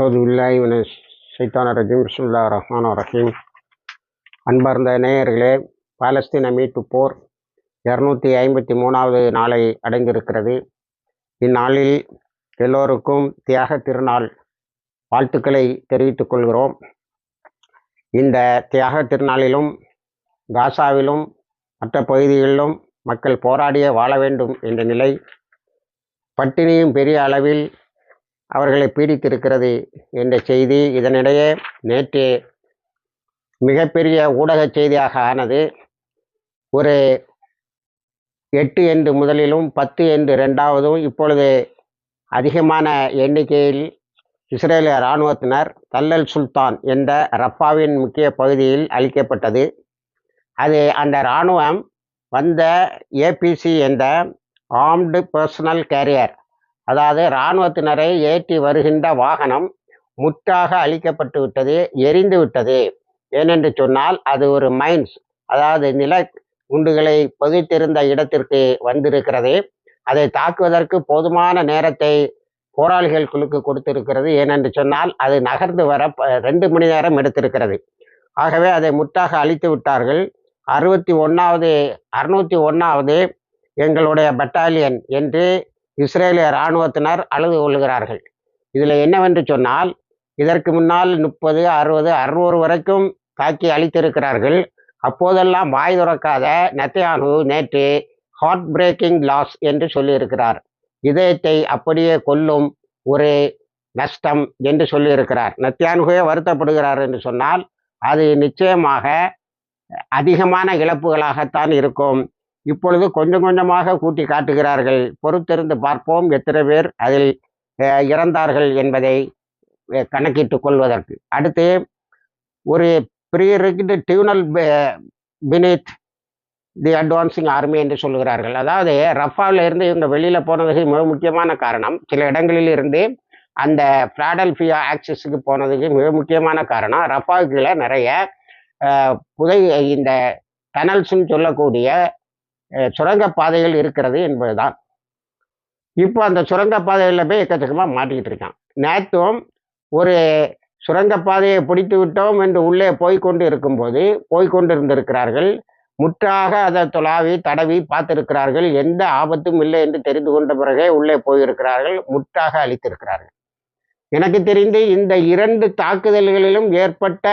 அவது பில்லாஹி சைத்தான ஷைத்தான ரஜீம் பிஸ்மில்லா ரஹ்மான் ரஹீம். அன்பார்ந்த நேயர்களே பாலஸ்தீன மீட்பு போர் இரநூத்தி ஐம்பத்தி மூணாவது நாளை அடைந்திருக்கிறது. இந்நாளில் எல்லோருக்கும் தியாக திருநாள் வாழ்த்துக்களை தெரிவித்துக் கொள்கிறோம். இந்த தியாக திருநாளிலும் காசாவிலும் மற்ற பகுதிகளிலும் மக்கள் போராடிய வாழ வேண்டும் என்ற நிலை பட்டினியும் பெரிய அளவில் அவர்களை பீடித்திருக்கிறது என்ற செய்தி இதனிடையே நேற்று மிகப்பெரிய ஊடக செய்தியாக ஆனது ஒரு எட்டு என்று முதலிலும் பத்து என்று ரெண்டாவதும் இப்பொழுது அதிகமான எண்ணிக்கையில் இஸ்ரேலிய இராணுவத்தினர் தல்லல் சுல்தான் என்ற ரப்பாவின் முக்கிய பகுதியில் அளிக்கப்பட்டது அது அந்த இராணுவம் வந்த ஏபிசி என்ற ஆர்ம்டு பர்சனல் கேரியர் அதாவது இராணுவத்தினரை ஏற்றி வருகின்ற வாகனம் முற்றாக அழிக்கப்பட்டு விட்டது எரிந்து விட்டது. ஏனென்று சொன்னால் அது ஒரு மைன்ஸ் அதாவது நில குண்டுகளை பதித்திருந்த இடத்திற்கு வந்திருக்கிறது. அதை தாக்குவதற்கு போதுமான நேரத்தை போராளிகள் குழுக்கு கொடுத்திருக்கிறது. ஏனென்று சொன்னால் அது நகர்ந்து வர ரெண்டு மணி நேரம் எடுத்திருக்கிறது. ஆகவே அதை முற்றாக அழித்து விட்டார்கள். அறுபத்தி ஒன்றாவது அறுநூற்றி ஒன்றாவது எங்களுடைய பட்டாலியன் என்று இஸ்ரேலிய இராணுவத்தினர் அழுது கொள்கிறார்கள் இதில் என்னவென்று சொன்னால் இதற்கு முன்னால் முப்பது அறுபது அறுநூறு வரைக்கும் தாக்கி அளித்திருக்கிறார்கள் அப்போதெல்லாம் வாய் துறக்காத நெத்தையானு நேற்று ஹார்ட் பிரேக்கிங் லாஸ் என்று சொல்லியிருக்கிறார். இதயத்தை அப்படியே கொல்லும் ஒரு நஷ்டம் என்று சொல்லியிருக்கிறார். நத்தியானுகே வருத்தப்படுகிறார் என்று சொன்னால் அது நிச்சயமாக அதிகமான இழப்புகளாகத்தான் இருக்கும். இப்பொழுது கொஞ்சம் கொஞ்சமாக கூட்டி காட்டுகிறார்கள். பொறுத்திருந்து பார்ப்போம் எத்தனை பேர் அதில் இறந்தார்கள் என்பதை கணக்கிட்டு கொள்வதற்கு. அடுத்து ஒரு prerigged tunnel beneath the advancing army என்று சொல்கிறார்கள் அதாவது ரஃபாவில் இருந்து இவங்க வெளியில் போனதுக்கு மிக முக்கியமான காரணம் சில இடங்களில் இருந்து அந்த ஃப்ளாடல்ஃபியா ஆக்சிஸுக்கு போனதுக்கு மிக முக்கியமான காரணம் ரஃபாவுக்குள்ள நிறைய புதை இந்த டனல்ஸ்ன்னு சொல்லக்கூடிய சுரங்கப்பாதைகள் இருக்கிறது என்பதுதான். இப்போ அந்த சுரங்கப்பாதையில் போய் எக்கச்சக்கமாக மாட்டிக்கிட்டு இருக்கான். நேற்றும் ஒரு சுரங்கப்பாதையை பிடித்து விட்டோம் என்று உள்ளே போய்கொண்டு இருக்கும்போது போய்கொண்டு இருந்திருக்கிறார்கள் முற்றாக அதை துளாவி தடவி பார்த்திருக்கிறார்கள். எந்த ஆபத்தும் இல்லை என்று தெரிந்து கொண்ட பிறகே உள்ளே போயிருக்கிறார்கள். முற்றாக அளித்திருக்கிறார்கள் எனக்கு தெரிந்து இந்த இரண்டு தாக்குதல்களிலும் ஏற்பட்ட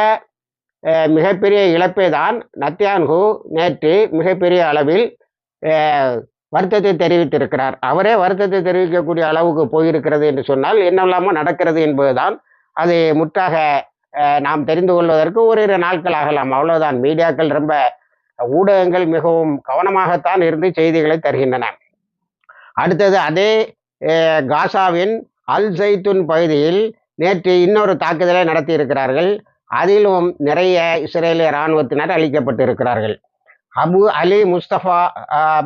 மிகப்பெரிய இழப்பை தான். நத்தியான்கு நேற்று மிகப்பெரிய அளவில் வருத்தத்தை தெரிவித்திருக்கிறார். அவரே வருத்தத்தை தெரிவிக்கக்கூடிய அளவுக்கு போயிருக்கிறது என்று சொன்னால் என்னெல்லாமோ நடக்கிறது என்பதுதான். அது முற்றாக நாம் தெரிந்து கொள்வதற்கு ஓரிரு நாட்கள் ஆகலாம். அவ்வளவுதான். மீடியாக்கள் ரொம்ப ஊடகங்கள் மிகவும் கவனமாகத்தான் இருந்து செய்திகளை தருகின்றன. அடுத்தது அதே காசாவின் அல் ஜைத்துன் பகுதியில் நேற்று இன்னொரு தாக்குதலை நடத்தி இருக்கிறார்கள் அதிலும் நிறைய இஸ்ரேலிய இராணுவத்தினர் அளிக்கப்பட்டு இருக்கிறார்கள் அபு அலி முஸ்தபா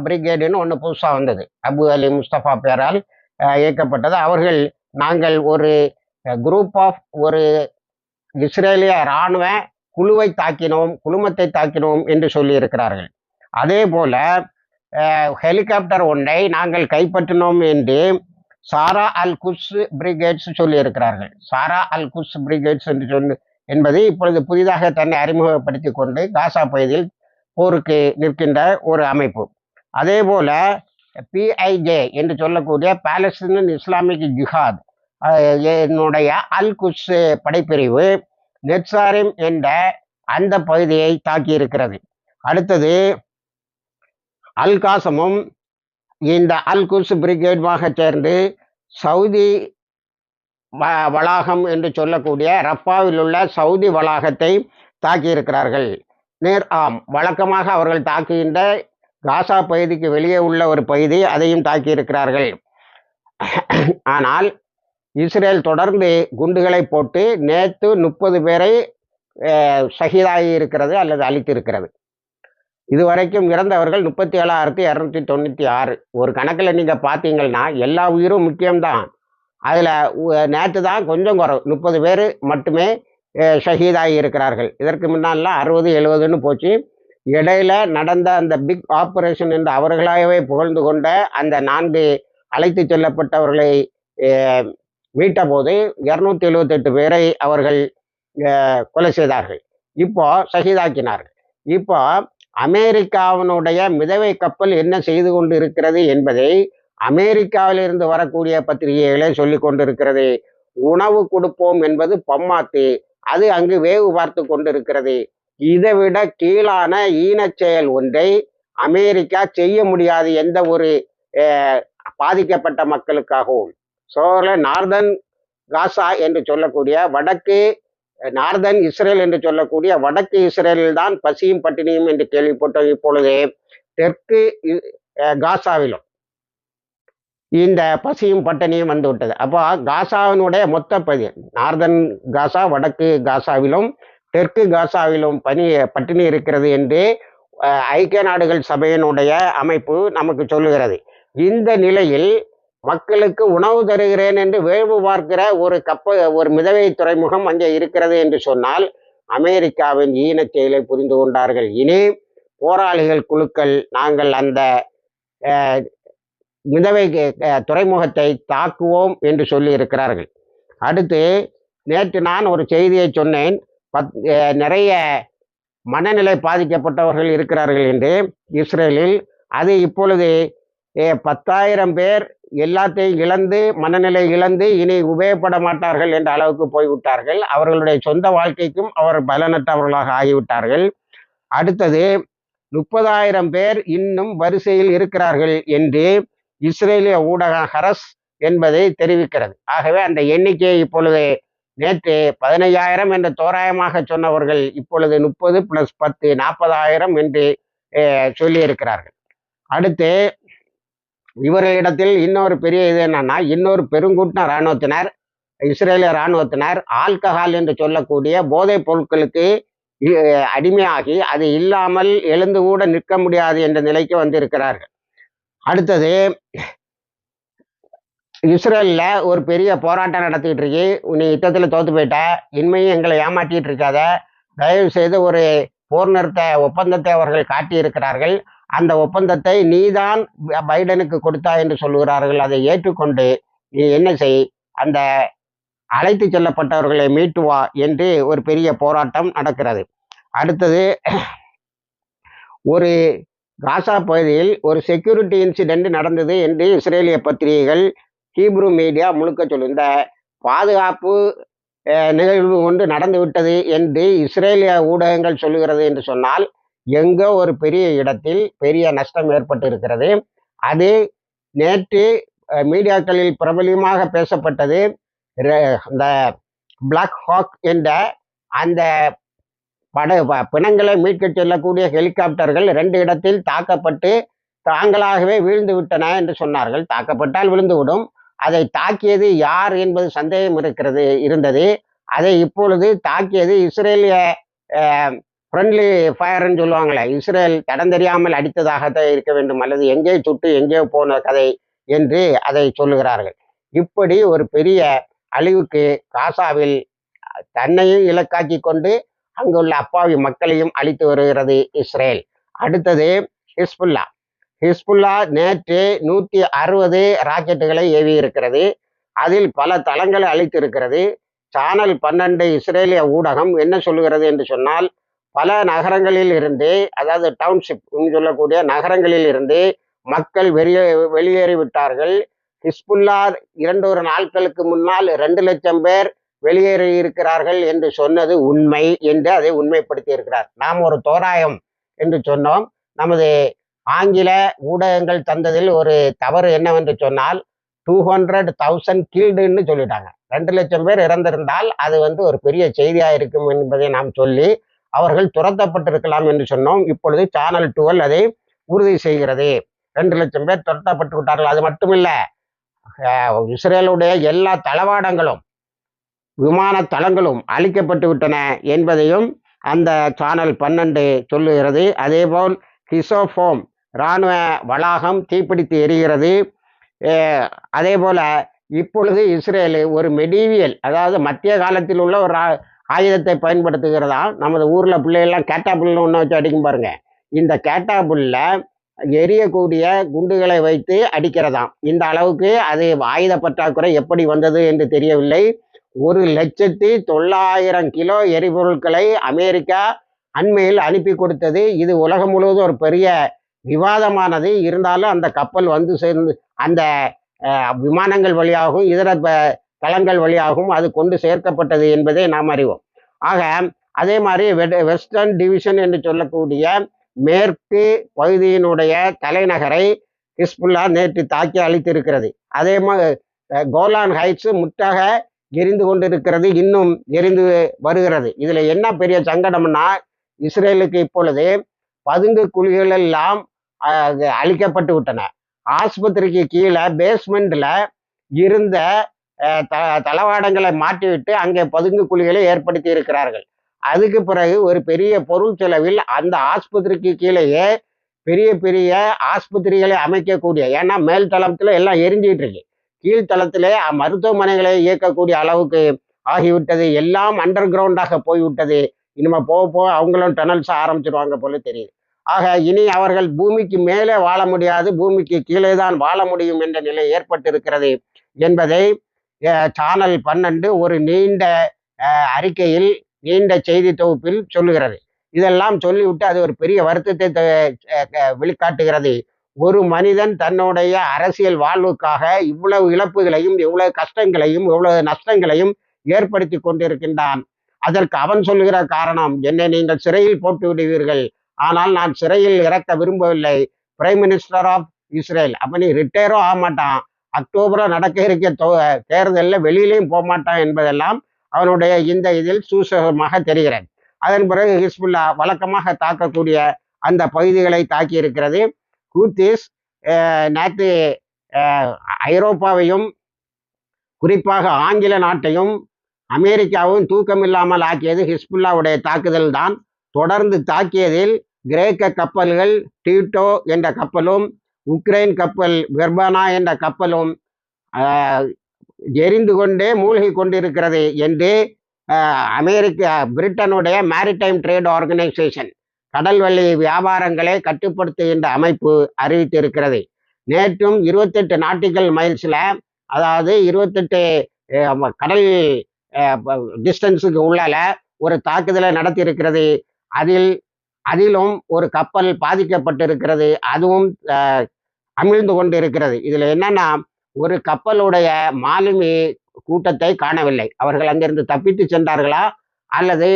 பிரிகேடுன்னு ஒன்று புதுசாக வந்தது. அபு அலி முஸ்தபா பேரால் இயக்கப்பட்டது. அவர்கள் நாங்கள் ஒரு குரூப் ஆஃப் ஒரு இஸ்ரேலிய இராணுவ குழுவை தாக்கினோம் குழுமத்தை தாக்கினோம் என்று சொல்லியிருக்கிறார்கள். அதே போல ஹெலிகாப்டர் ஒன்றை நாங்கள் கைப்பற்றினோம் என்று சாரா அல் குஸ் பிரிகேட்ஸ் சொல்லியிருக்கிறார்கள். சாரா அல் குஸ் பிரிகேட்ஸ் என்று சொல்லி என்பது இப்பொழுது புதிதாக தன்னை அறிமுகப்படுத்தி கொண்டு காசா பகுதியில் போருக்கு நிற்கின்ற ஒரு அமைப்பு. அதே போல பிஐஜே என்று சொல்லக்கூடிய பாலஸ்தீன் இஸ்லாமிக் ஜிஹாத் என்னுடைய அல் குஸ் படைப்பிரிவு நெட்சாரிம் என்ற அந்த பகுதியை தாக்கி இருக்கிறது. அடுத்தது அல்காசமும் இந்த அல் குஸ் பிரிகேடுமாக சேர்ந்து சவுதி வளாகம் என்று சொல்லக்கூடிய ரப்பாவில் உள்ள சவுதி வளாகத்தை தாக்கியிருக்கிறார்கள் நேர் ஆம். வழக்கமாக அவர்கள் தாக்குகின்ற காசா பகுதிக்கு வெளியே உள்ள ஒரு பகுதி அதையும் தாக்கியிருக்கிறார்கள். ஆனால் இஸ்ரேல் தொடர்ந்து குண்டுகளை போட்டு நேற்று முப்பது பேரை சகிதாகி இருக்கிறது அல்லது அழித்திருக்கிறது. இதுவரைக்கும் இறந்தவர்கள் முப்பத்தி ஏழாயிரத்தி இரநூத்தி தொண்ணூற்றி ஆறு. ஒரு கணக்கில் நீங்கள் பார்த்தீங்கன்னா எல்லா உயிரும் முக்கியம்தான். அதில் நேற்று தான் கொஞ்சம் குறை முப்பது பேர் மட்டுமே ஷஹீதாகி இருக்கிறார்கள். இதற்கு முன்னாலாம் அறுபது எழுபதுன்னு போச்சு. இடையில நடந்த அந்த பிக் ஆப்ரேஷன் என்று அவர்களாகவே புகழ்ந்து கொண்ட அந்த நான்கு அழைத்து செல்லப்பட்டவர்களை மீட்ட போது இரநூத்தி எழுபத்தெட்டு பேரை அவர்கள் கொலை செய்தார்கள். இப்போ சகிதாக்கினார்கள் இப்போ அமெரிக்காவினுடைய மிதவை கப்பல் என்ன செய்து கொண்டு இருக்கிறது என்பதை அமெரிக்காவிலிருந்து வரக்கூடிய பத்திரிகைகளே சொல்லி கொண்டிருக்கிறது. உணவு கொடுப்போம் என்பது பம்மாத்து அது அங்கு வேவு பார்த்து கொண்டிருக்கிறது. இதை விட கீழான ஈனச் செயல் ஒன்றை அமெரிக்கா செய்ய முடியாது எந்த ஒரு பாதிக்கப்பட்ட மக்களுக்காகவும். சோழ நார்தன் காசா என்று சொல்லக்கூடிய வடக்கு நார்தன் இஸ்ரேல் என்று சொல்லக்கூடிய வடக்கு இஸ்ரேலில் தான் பசியும் பட்டினியும் என்று கேள்விப்பட்டோம் இப்பொழுது. தெற்கு காசாவிலும். இந்த பசியும் பட்டினியும் வந்து விட்டது. அப்போ காசாவினுடைய மொத்த பதி நார்தன் காசா வடக்கு காசாவிலும் தெற்கு காசாவிலும் பனி பட்டினி இருக்கிறது என்று ஐக்கிய நாடுகள் சபையினுடைய அமைப்பு நமக்கு சொல்லுகிறது. இந்த நிலையில் மக்களுக்கு உணவு தருகிறேன் என்று வேவு பார்க்கிற ஒரு கப்பல் ஒரு மிதவை துறைமுகம் அங்கே இருக்கிறது என்று சொன்னால் அமெரிக்காவின் ஈனச் செயலை புரிந்து கொண்டார்கள். இனி போராளிகள் குழுக்கள் நாங்கள் அந்த மிதவை துறைமுகத்தை தாக்குவோம் என்று சொல்லி இருக்கிறார்கள். அடுத்து நேற்று நான் ஒரு செய்தியை சொன்னேன். பத் நிறைய மனநிலை பாதிக்கப்பட்டவர்கள் இருக்கிறார்கள் என்று இஸ்ரேலில். அது இப்பொழுது பத்தாயிரம் பேர் எல்லாத்தையும் இழந்து மனநிலை இழந்து இனி உபயோகப்பட மாட்டார்கள் என்ற அளவுக்கு போய்விட்டார்கள். அவர்களுடைய சொந்த வாழ்க்கைக்கும் அவர் பலனற்றவர்களாக ஆகிவிட்டார்கள். அடுத்தது முப்பதாயிரம் பேர் இன்னும் வரிசையில் இருக்கிறார்கள் என்று இஸ்ரேலிய ஊடகம் ஹரஸ் என்பதை தெரிவிக்கிறது. ஆகவே அந்த எண்ணிக்கை இப்பொழுது நேற்று பதினையாயிரம் என்று தோராயமாக சொன்னவர்கள் இப்பொழுது முப்பது பிளஸ் பத்து நாற்பதாயிரம் என்று அஹ், சொல்லியிருக்கிறார்கள். அடுத்து இவர்களிடத்தில் இன்னொரு பெரிய இது என்னன்னா இன்னொரு பெருங்கூட்ட இராணுவத்தினர் இஸ்ரேலிய இராணுவத்தினர் ஆல்கஹால் என்று சொல்லக்கூடிய போதைப் பொருட்களுக்கு அடிமையாகி அது இல்லாமல் எழுந்து கூட நிற்க முடியாது என்ற நிலைக்கு வந்திருக்கிறார்கள். அடுத்தது இஸ்ரேலில் ஒரு பெரிய போராட்டம் நடத்திட்டு இருக்கு. நீ யுத்தத்தில் தோத்து போயிட்ட இனிமையும் எங்களை ஏமாற்றிட்டு இருக்காத. தயவு செய்து ஒரு போர் நிறுத்த ஒப்பந்தத்தை அவர்கள் காட்டியிருக்கிறார்கள். அந்த ஒப்பந்தத்தை நீதான் பைடனுக்கு கொடுத்தா என்று சொல்லுகிறார்கள். அதை ஏற்றுக்கொண்டு நீ என்ன செய்? அந்த அழைத்து செல்லப்பட்டவர்களை மீட்டு வா என்று ஒரு பெரிய போராட்டம் நடக்கிறது. அடுத்தது ஒரு காசா பகுதியில் ஒரு செக்யூரிட்டி இன்சிடென்ட் நடந்தது என்று இஸ்ரேலிய பத்திரிகைகள் ஹீப்ரு மீடியா முழுக்க சொல்லியிருந்த இந்த பாதுகாப்பு நிகழ்வு ஒன்று நடந்து விட்டது என்று இஸ்ரேலிய ஊடகங்கள் சொல்லுகிறது என்று சொன்னால் எங்கோ ஒரு பெரிய இடத்தில் பெரிய நஷ்டம் ஏற்பட்டு இருக்கிறது அது நேற்று மீடியாக்களில் பிரபலியமாக பேசப்பட்டது. ரெ- அந்த பிளாக் ஹாக் என்ற அந்த பட ப- பிணங்களை மீட்கச் செல்லக்கூடிய ஹெலிகாப்டர்கள் ரெண்டு இடத்தில் தாக்கப்பட்டு தாங்களாகவே வீழ்ந்து விட்டன என்று சொன்னார்கள். தாக்கப்பட்டால் விழுந்து விடும் அதை தாக்கியது யார் என்பது சந்தேகம் இருக்கிறது இருந்தது. அதை இப்பொழுது தாக்கியது இஸ்ரேலிய ஃப்ரெண்ட்லி ஃபயர்னு சொல்லுவாங்களே இஸ்ரேல் தடம் தெரியாமல் அடித்ததாகத்தான் இருக்க வேண்டும் அல்லது எங்கே சுட்டு எங்கே போன கதை என்று அதை சொல்லுகிறார்கள். இப்படி ஒரு பெரிய அழிவுக்கு காசாவில் தன்னையும் இலக்காக்கி கொண்டு அங்குள்ள அப்பாவி மக்களையும் அழித்து வருகிறது இஸ்ரேல். அடுத்தது ஹிஸ்புல்லா. ஹிஸ்புல்லா நேற்று நூற்றி அறுபது ராக்கெட்டுகளை ஏவி இருக்கிறது அதில் பல தளங்களை அழித்து இருக்கிறது சேனல் பன்னெண்டு இஸ்ரேலிய ஊடகம் என்ன சொல்லுகிறது என்று சொன்னால் பல நகரங்களில் இருந்து அதாவது டவுன்ஷிப் சொல்லக்கூடிய நகரங்களில் இருந்து மக்கள் வெளியே வெளியேறிவிட்டார்கள். ஹிஸ்புல்லா இரண்டு ஒரு நாட்களுக்கு முன்னால் ரெண்டு லட்சம் பேர் வெளியேறி இருக்கிறார்கள் என்று சொன்னது உண்மை என்று அதை உண்மைப்படுத்தி இருக்கிறார் நாம் ஒரு தோராயம் என்று சொன்னோம். நமது ஆங்கில ஊடகங்கள் தந்ததில் ஒரு தவறு என்னவென்று சொன்னால் டூ ஹண்ட்ரட் தௌசண்ட் கீல்டுன்னு சொல்லிட்டாங்க. ரெண்டு லட்சம் பேர் இறந்திருந்தால் அது வந்து ஒரு பெரிய செய்தியாக இருக்கும் என்பதை நாம் சொல்லி அவர்கள் துரத்தப்பட்டிருக்கலாம் என்று சொன்னோம். இப்பொழுது சேனல் டுவெல் அதை உறுதி செய்கிறது. ரெண்டு லட்சம் பேர் துரத்தப்பட்டு விட்டார்கள் அது மட்டுமில்ல இஸ்ரேலுடைய எல்லா தளவாடங்களும் விமான தளங்களும் அழிக்கப்பட்டு விட்டன என்பதையும் அந்த சேனல் பன்னெண்டு சொல்லுகிறது. அதேபோல் கிசோஃபோம் இராணுவ வளாகம் தீப்பிடித்து எரிகிறது. அதே போல் இப்பொழுது இஸ்ரேல் ஒரு மெடீவியல் அதாவது மத்திய காலத்தில் உள்ள ஒரு ஆயுதத்தை பயன்படுத்துகிறதா நமது ஊரில் பிள்ளைகள்லாம் கேட்டாபுல்னு ஒன்று வச்சு அடிக்கும் பாருங்க. இந்த கேட்டாபுல்ல எரியக்கூடிய குண்டுகளை வைத்து அடிக்கிறதாம். இந்த அளவுக்கு அது ஆயுத பற்றாக்குறை எப்படி வந்தது என்று தெரியவில்லை. ஒரு லட்சத்தி தொள்ளாயிரம் கிலோ எரிபொருட்களை அமெரிக்கா அண்மையில் அனுப்பி கொடுத்தது. இது உலகம் முழுவதும் ஒரு பெரிய விவாதமானது. இருந்தாலும் அந்த கப்பல் வந்து சேர்ந்து அந்த விமானங்கள் வழியாகவும் இதர ப- தளங்கள் வழியாகவும் அது கொண்டு சேர்க்கப்பட்டது என்பதை நாம் அறிவோம். ஆக அதே மாதிரி வெஸ்டர்ன் டிவிஷன் என்று சொல்லக்கூடிய மேற்கு பகுதியினுடைய தலைநகரை ஹிஸ்புல்லா நேற்று தாக்கி அளித்திருக்கிறது அதே மாதிரி கோலான் ஹைட்ஸ் முற்றாக எரிந்து கொண்டிருக்கிறது இன்னும் எரிந்து வருகிறது. இதுல என்ன பெரிய சங்கடம்னா இஸ்ரேலுக்கு இப்பொழுது பதுங்கு குழிகள் எல்லாம் அது அழிக்கப்பட்டு விட்டன. ஆஸ்பத்திரிக்கு கீழே பேஸ்மெண்ட்ல இருந்த த தளவாடங்களை மாற்றிவிட்டு அங்கே பதுங்கு குழிகளை ஏற்படுத்தி இருக்கிறார்கள். அதுக்கு பிறகு ஒரு பெரிய பொருள் செலவில் அந்த ஆஸ்பத்திரிக்கு கீழேயே பெரிய பெரிய ஆஸ்பத்திரிகளை அமைக்கக்கூடிய ஏன்னா மேல் தளத்துல எல்லாம் எரிஞ்சிட்டு இருக்கு. கீழ்த்தளத்திலே மருத்துவமனைகளை இயக்கக்கூடிய அளவுக்கு ஆகிவிட்டது. எல்லாம் அண்டர் கிரவுண்டாக போய்விட்டது. இனிமே போக போக அவங்களும் டனல்ஸ் ஆரம்பிச்சிருவாங்க போல தெரியுது. ஆக இனி அவர்கள் பூமிக்கு மேலே வாழ முடியாது. பூமிக்கு கீழே தான் வாழ முடியும் என்ற நிலை ஏற்பட்டிருக்கிறது என்பதை சேனல் பன்னெண்டு ஒரு நீண்ட அறிக்கையில் நீண்ட செய்தி தொகுப்பில் சொல்லுகிறது. இதெல்லாம் சொல்லிவிட்டு அது ஒரு பெரிய வருத்தத்தை வெளிக்காட்டுகிறது. ஒரு மனிதன் தன்னுடைய அரசியல் வாழ்வுக்காக இவ்வளவு இழப்புகளையும் இவ்வளவு கஷ்டங்களையும் இவ்வளவு நஷ்டங்களையும் ஏற்படுத்தி கொண்டிருக்கின்றான். அதற்கு அவன் சொல்லுகிற காரணம் என்னை நீங்கள் சிறையில் போட்டு விடுவீர்கள். ஆனால் நான் சிறையில் இறக்க விரும்பவில்லை. பிரைம் மினிஸ்டர் ஆஃப் இஸ்ரேல் அப்போ நீ ரிட்டையரும் ஆக மாட்டான் அக்டோபரில் நடக்க இருக்க தேர்தலில் வெளியிலையும் போக மாட்டான் என்பதெல்லாம் அவனுடைய இந்த இதில் சூசகமாக தெரிகிறது. அதன் பிறகு ஹிஸ்புல்லா வழக்கமாக தாக்கக்கூடிய அந்த பகுதிகளை தாக்கி இருக்கிறது கூத்தீஸ் நேற்று ஐரோப்பாவையும் குறிப்பாக ஆங்கில நாட்டையும் அமெரிக்காவும் தூக்கமில்லாமல் ஆக்கியது ஹிஸ்புல்லாவுடைய தாக்குதல் தான் தொடர்ந்து தாக்கியதில் கிரேக்க கப்பல்கள் டீட்டோ என்ற கப்பலும் உக்ரைன் கப்பல் வெர்பானா என்ற கப்பலும் எரிந்து கொண்டே மூழ்கி கொண்டிருக்கிறது என்று அமெரிக்க பிரிட்டனுடைய மேரிடைம் ட்ரேட் ஆர்கனைசேஷன் கடல்வழி வியாபாரங்களை கட்டுப்படுத்துகின்ற அமைப்பு அறிவித்திருக்கிறது. நேற்றும் இருபத்தெட்டு நாட்டிக்கல் மைல்ஸில் அதாவது இருபத்தெட்டு கடல் டிஸ்டன்ஸுக்கு உள்ளால ஒரு தாக்குதலை நடத்தியிருக்கிறது. அதில் அதிலும் ஒரு கப்பல் பாதிக்கப்பட்டிருக்கிறது. அதுவும் அமிழ்ந்து அமிழ்ந்து கொண்டிருக்கிறது. இதில் என்னன்னா ஒரு கப்பலுடைய மாலுமி கூட்டத்தை காணவில்லை. அவர்கள் அங்கிருந்து தப்பித்து சென்றார்களா? அல்லது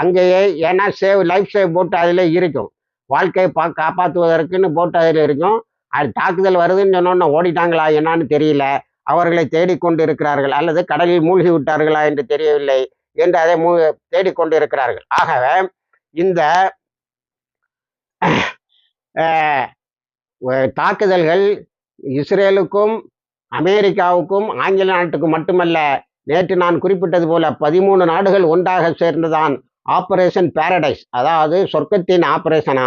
அங்கேயே ஏன்னா சேவ் லைஃப் சேவ் போட்டு அதில் இருக்கும். வாழ்க்கையை பா காப்பாற்றுவதற்குன்னு போட்டு அதில் இருக்கும். அது தாக்குதல் வருதுன்னு சொன்னோன்னு ஓடிட்டாங்களா என்னான்னு தெரியல. அவர்களை தேடிக்கொண்டு இருக்கிறார்கள் அல்லது கடலில் மூழ்கி விட்டார்களா என்று தெரியவில்லை என்று அதை மூ தேடிக்கொண்டு இருக்கிறார்கள் ஆகவே இந்த தாக்குதல்கள் இஸ்ரேலுக்கும் அமெரிக்காவுக்கும் ஆங்கில நாட்டுக்கும் மட்டுமல்ல நேற்று நான் குறிப்பிட்டது போல பதிமூணு நாடுகள் ஒன்றாக சேர்ந்துதான் ஆபரேஷன் பாரடைஸ் அதாவது சொர்க்கத்தின் ஆபரேஷனா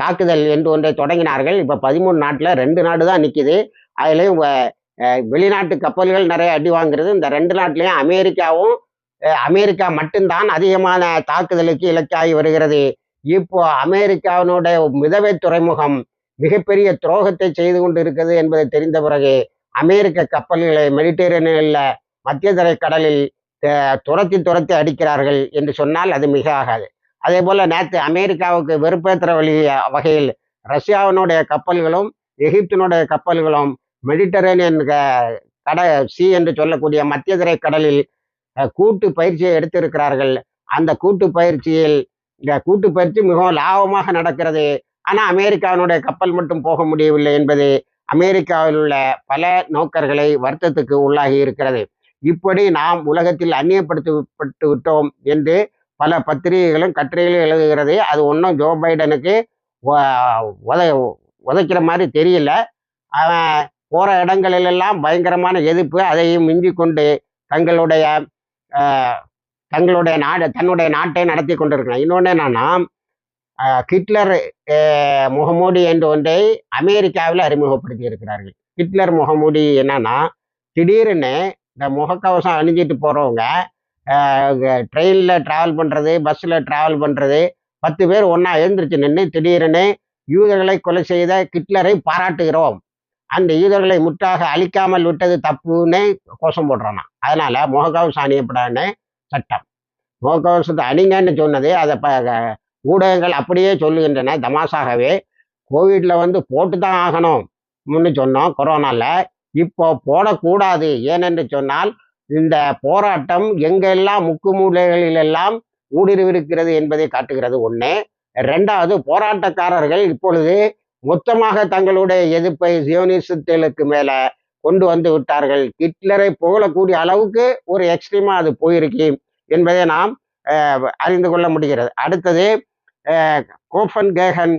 தாக்குதல் என்று ஒன்றை தொடங்கினார்கள். இப்போ பதிமூணு நாட்டில் ரெண்டு நாடு தான் நிற்கிது அதுலேயும் வெளிநாட்டு கப்பல்கள் நிறைய அடி வாங்குறது. இந்த ரெண்டு நாட்டிலையும் அமெரிக்காவும் அமெரிக்கா மட்டும்தான் அதிகமான தாக்குதலுக்கு இலக்காகி வருகிறது. இப்போ அமெரிக்காவினுடைய மிதவை துறைமுகம் மிகப்பெரிய துரோகத்தை செய்து கொண்டு இருக்குது என்பதை தெரிந்த பிறகு அமெரிக்க கப்பல்களை மெடிட்டேரியனில் மத்திய தரை கடலில் துரத்தி துரத்தி அடிக்கிறார்கள் என்று சொன்னால் அது மிக ஆகாது. அதே போல நேற்று அமெரிக்காவுக்கு வெறுப்பேற்ற வழி வகையில் ரஷ்யாவினுடைய கப்பல்களும் எகிப்தினுடைய கப்பல்களும் மெடிட்டரேனியன் க- கட சி என்று சொல்லக்கூடிய மத்திய தரை கடலில் கூட்டு பயிற்சியை எடுத்திருக்கிறார்கள். அந்த கூட்டு பயிற்சியில் இந்த கூட்டு பயிற்சி மிகவும் லாபமாக நடக்கிறது. ஆனால் அமெரிக்காவினுடைய கப்பல் மட்டும் போக முடியவில்லை என்பது அமெரிக்காவில் உள்ள பல நோக்கர்களை வருத்தத்துக்கு உள்ளாகி இருக்கிறது. இப்படி நாம் உலகத்தில் அந்நியப்படுத்தப்பட்டு விட்டோம் என்று பல பத்திரிகைகளும் கட்டுரைகளும் எழுதுகிறது அது ஒன்றும் ஜோ பைடனுக்கு உத உதைக்கிற மாதிரி தெரியல. அவன் போகிற இடங்களிலெல்லாம் பயங்கரமான எதிர்ப்பு அதையும் மிஞ்சி கொண்டு தங்களுடைய தங்களுடைய நாடு தன்னுடைய நாட்டை நடத்தி கொண்டிருக்கிறான். இன்னொன்று என்னன்னா ஹிட்லர் முகமூடி என்ற ஒன்றை அமெரிக்காவில் அறிமுகப்படுத்தி இருக்கிறார்கள் ஹிட்லர் முகமூடி என்னன்னா திடீர்னு இந்த முகக்கவசம் அணிஞ்சிட்டு போகிறவங்க ட்ரெயினில் ட்ராவல் பண்ணுறது பஸ்ஸில் ட்ராவல் பண்ணுறது பத்து பேர் ஒன்றா எழுந்திரிச்சு நின்று திடீரெனு யூதர்களை கொலை செய்த கிட்லரை பாராட்டுகிறோம். அந்த யூதர்களை முற்றாக அழிக்காமல் விட்டது தப்புன்னு கோஷம் போடுறானா அதனால் முகக்கவசம் அணியப்படான்னு சட்டம். முகக்கவசத்தை அணிங்கன்னு சொன்னது அதை ப ஊடகங்கள் அப்படியே சொல்லுகின்றன. தமாசாகவே கோவிட்ல வந்து போட்டு தான் ஆகணும். முன்னு சொன்னோம். கொரோனால இப்போ போடக்கூடாது. ஏனென்று சொன்னால் இந்த போராட்டம் எங்கெல்லாம் முக்குமூலைகளிலெல்லாம் ஊடுருவிருக்கிறது என்பதை காட்டுகிறது ஒன்று ரெண்டாவது போராட்டக்காரர்கள் இப்பொழுது மொத்தமாக தங்களுடைய எதிர்ப்பை சியோனிசத்திலுக்கு மேலே கொண்டு வந்து விட்டார்கள். ஹிட்லரை புகழக்கூடிய அளவுக்கு ஒரு எக்ஸ்ட்ரீமா அது போயிருக்கு என்பதை நாம் அறிந்து கொள்ள முடிகிறது. அடுத்தது கோஃபன் கேகன்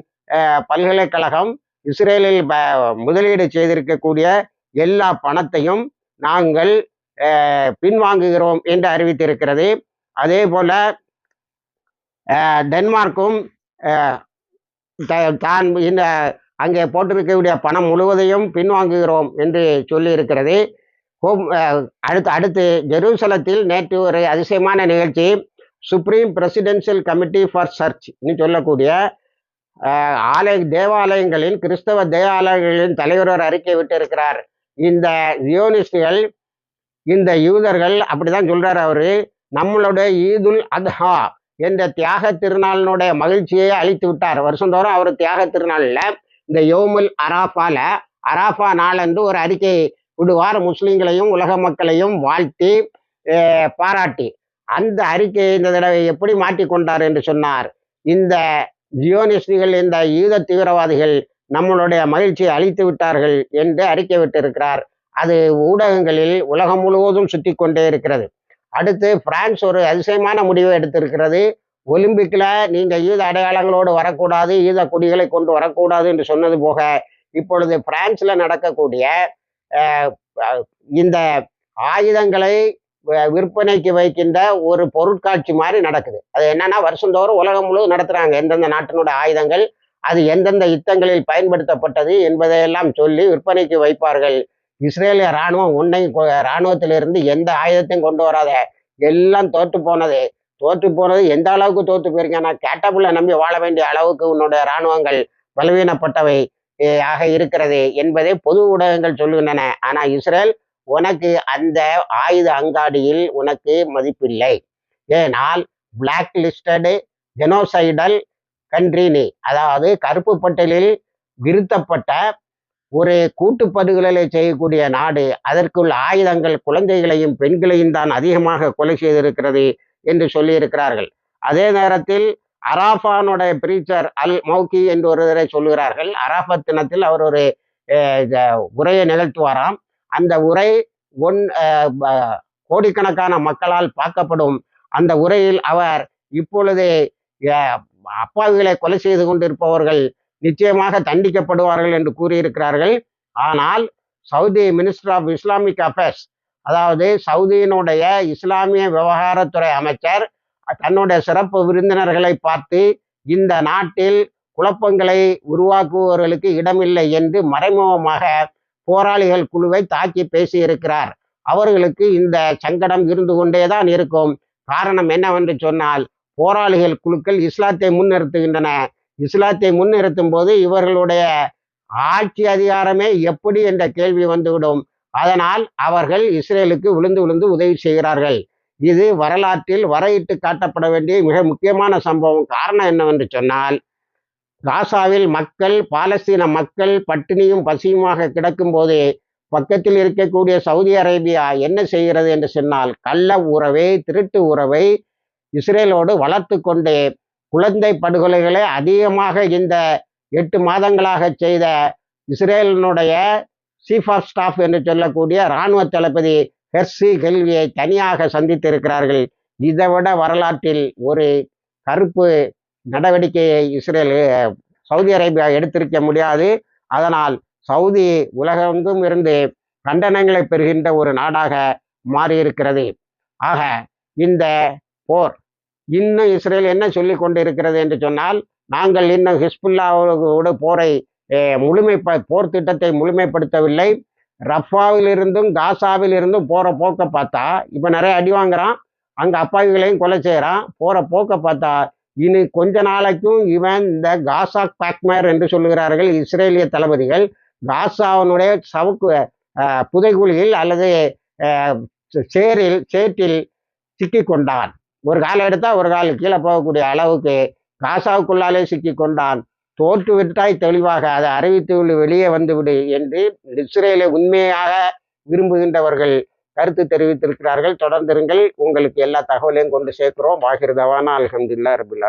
பல்கலைக்கழகம் இஸ்ரேலில் முதலீடு செய்திருக்கக்கூடிய எல்லா பணத்தையும் நாங்கள் பின்வாங்குகிறோம் என்று அறிவித்திருக்கிறது. அதே போல டென்மார்க்கும் த- தான் இந்த அங்கே போட்டிருக்கக்கூடிய பணம் முழுவதையும் பின்வாங்குகிறோம் என்று சொல்லியிருக்கிறது. ஹோம் அடுத்து அடுத்து ஜெருசலத்தில் நேற்று ஒரு அதிசயமான நிகழ்ச்சி supreme presidential committee for church சொல்லக்கூடிய ஆலய தேவாலயங்களின் கிறிஸ்தவ தேவாலயங்களின் தலைவர் ஒரு அறிக்கை விட்டு இருக்கிறார் இந்த ஜியோனிஸ்டுகள் இந்த யூதர்கள் அப்படிதான் சொல்றாரு அவரு. நம்மளுடைய ஈதுல் அத்ஹா என்ற தியாக திருநாளினுடைய மகிழ்ச்சியை அழித்து விட்டார். வருஷந்தோறும் அவர் தியாக திருநாளில் இந்த யோமுல் அராஃபால அராஃபா நாளன்று ஒரு அறிக்கை விடுவார். முஸ்லீம்களையும் உலக மக்களையும் வாழ்த்தி பாராட்டி. அந்த அறிக்கையை இந்த தடவை எப்படி மாட்டிக்கொண்டார் என்று சொன்னார். இந்த ஜியோனிஸ்டுகள் இந்த யூத தீவிரவாதிகள் நம்மளுடைய மகிழ்ச்சியை அழித்து விட்டார்கள் என்று அறிக்கை விட்டிருக்கிறார். அது ஊடகங்களில் உலகம் முழுவதும் சுற்றி கொண்டே இருக்கிறது. அடுத்து பிரான்ஸ் ஒரு அதிசயமான முடிவை எடுத்திருக்கிறது. ஒலிம்பிக்கில் நீங்கள் ஈத அடையாளங்களோடு வரக்கூடாது ஈத கொடிகளை கொண்டு வரக்கூடாது என்று சொன்னது போக இப்பொழுது பிரான்ஸில் நடக்கக்கூடிய இந்த ஆயுதங்களை விற்பனைக்கு வைக்கின்ற ஒரு பொருட்காட்சி மாதிரி நடக்குது. அது என்னன்னா வருஷந்தோறும் உலகம் முழுவதும் நடத்துகிறாங்க எந்தெந்த நாட்டினுடைய ஆயுதங்கள் அது எந்தெந்த யுத்தங்களில் பயன்படுத்தப்பட்டது என்பதையெல்லாம் சொல்லி விற்பனைக்கு வைப்பார்கள். இஸ்ரேலிய ராணுவம் உன்னை ராணுவத்திலிருந்து எந்த ஆயுதத்தையும் கொண்டு வராத. எல்லாம் தோற்று போனது. தோற்று போனது எந்த அளவுக்கு தோற்று போயிருக்கேன்னா கேட்டபிள நம்பி வாழ வேண்டிய அளவுக்கு உன்னுடைய ராணுவங்கள் பலவீனப்பட்டவை ஆக இருக்கிறது என்பதை பொது ஊடகங்கள் சொல்லுகின்றன ஆனா இஸ்ரேல் உனக்கு அந்த ஆயுத அங்காடியில் உனக்கு மதிப்பில்லை. ஏனால் பிளாக் லிஸ்டடு ஜெனோசைடல் கண்ட்ரினி அதாவது கருப்பு பட்டியலில் விருத்தப்பட்ட ஒரு கூட்டுப்படுகொலை செய்யக்கூடிய நாடு அதற்குள் ஆயுதங்கள் குழந்தைகளையும் பெண்களையும் தான் அதிகமாக கொலை செய்திருக்கிறது என்று சொல்லியிருக்கிறார்கள். அதே நேரத்தில் அராஃபானுடைய பிரீச்சர் அல் மௌகி என்று ஒருவரை சொல்லுகிறார்கள். அராஃபத் தினத்தில் அவர் ஒரு உரையை நிகழ்த்துவாராம். அந்த உரை ஒன் அஹ், கோடிக்கணக்கான மக்களால் பார்க்கப்படும். அந்த உரையில் அவர் இப்பொழுது அப்பாவிகளை கொலை செய்து கொண்டிருப்பவர்கள் நிச்சயமாக தண்டிக்கப்படுவார்கள் என்று கூறியிருக்கிறார்கள். ஆனால் Saudi minister of Islamic affairs அதாவது சவுதியினுடைய இஸ்லாமிய விவகாரத்துறை அமைச்சர் தன்னுடைய சிறப்பு விருந்தினர்களை பார்த்து இந்த நாட்டில் குழப்பங்களை உருவாக்குபவர்களுக்கு இடமில்லை என்று மறைமுகமாக போராளிகள் குழுவை தாக்கி பேசியிருக்கிறார். அவர்களுக்கு இந்த சங்கடம் இருந்து கொண்டேதான் இருக்கும். காரணம் என்னவென்று சொன்னால் போராளிகள் குழுக்கள் இஸ்லாத்தை முன்னிறுத்துகின்றன. இஸ்லாத்தை முன்னிறுத்தும் போது இவர்களுடைய ஆட்சி அதிகாரமே எப்படி என்ற கேள்வி வந்துவிடும். அதனால் அவர்கள் இஸ்ரேலுக்கு விழுந்து விழுந்து உதவி செய்கிறார்கள். இது வரலாற்றில் வரையிட்டு காட்டப்பட வேண்டிய மிக முக்கியமான சம்பவம். காரணம் என்னவென்று சொன்னால் காசாவில் மக்கள் பாலஸ்தீன மக்கள் பட்டினியும் பசியுமாக கிடக்கும் போது பக்கத்தில் இருக்கக்கூடிய சவுதி அரேபியா என்ன செய்கிறது என்று சொன்னால் கள்ள உறவை திருட்டு உறவை இஸ்ரேலோடு வளர்த்து கொண்டு குழந்தை படுகொலைகளை அதிகமாக இந்த எட்டு மாதங்களாக செய்த இஸ்ரேலினுடைய சீஃப் ஆஃப் ஸ்டாஃப் என்று சொல்லக்கூடிய இராணுவ தளபதி ஹெர்சி கெல்வியை தனியாக சந்தித்திருக்கிறார்கள். இதை விட வரலாற்றில் ஒரு கருப்பு நடவடிக்கையை இஸ்ரேல் சவுதி அரேபியா எடுத்திருக்க முடியாது. அதனால் சவுதி உலகெங்கும் இருந்து கண்டனங்களை பெறுகின்ற ஒரு நாடாக மாறியிருக்கிறது. ஆக இந்த போர். இன்னும் இஸ்ரேல் என்ன சொல்லி கொண்டிருக்கிறது என்று சொன்னால் நாங்கள் இன்னும் ஹிஸ்புல்லாவோடு போரை முழுமை முழுமைப்ப போர் திட்டத்தை முழுமைப்படுத்தவில்லை. ரஃபாவில் இருந்தும் காசாவில் இருந்தும் போகிற போக்க பார்த்தா இப்போ நிறைய அடி வாங்குறான். அங்கே அப்பாவிகளையும் கொலை செய்கிறான் போகிற போக்க பார்த்தா இனி கொஞ்ச நாளைக்கும் இவன் இந்த காசா பாக்மேர் என்று சொல்லுகிறார்கள் இஸ்ரேலிய தளபதிகள். காசாவினுடைய சவுக்கு புதைகுழியில் அல்லது சேரில் சேற்றில் சிக்கி கொண்டான். ஒரு கால் எடுத்தால் ஒரு கால் கீழே போகக்கூடிய அளவுக்கு காசாவுக்குள்ளாலே சிக்கி கொண்டான். தோற்று விட்டாய் தெளிவாக அதை அறிவித்து வெளியே வந்துவிடு என்று இஸ்ரேலை உண்மையாக விரும்புகின்றவர்கள் கருத்து தெரிவித்திருக்கிறார்கள். தொடர்ந்திருங்கள் உங்களுக்கு எல்லா தகவலையும் கொண்டு சேர்க்கிறோம். வாகிருதவானா அல்ஹம்துலில்லாஹ் ரபில்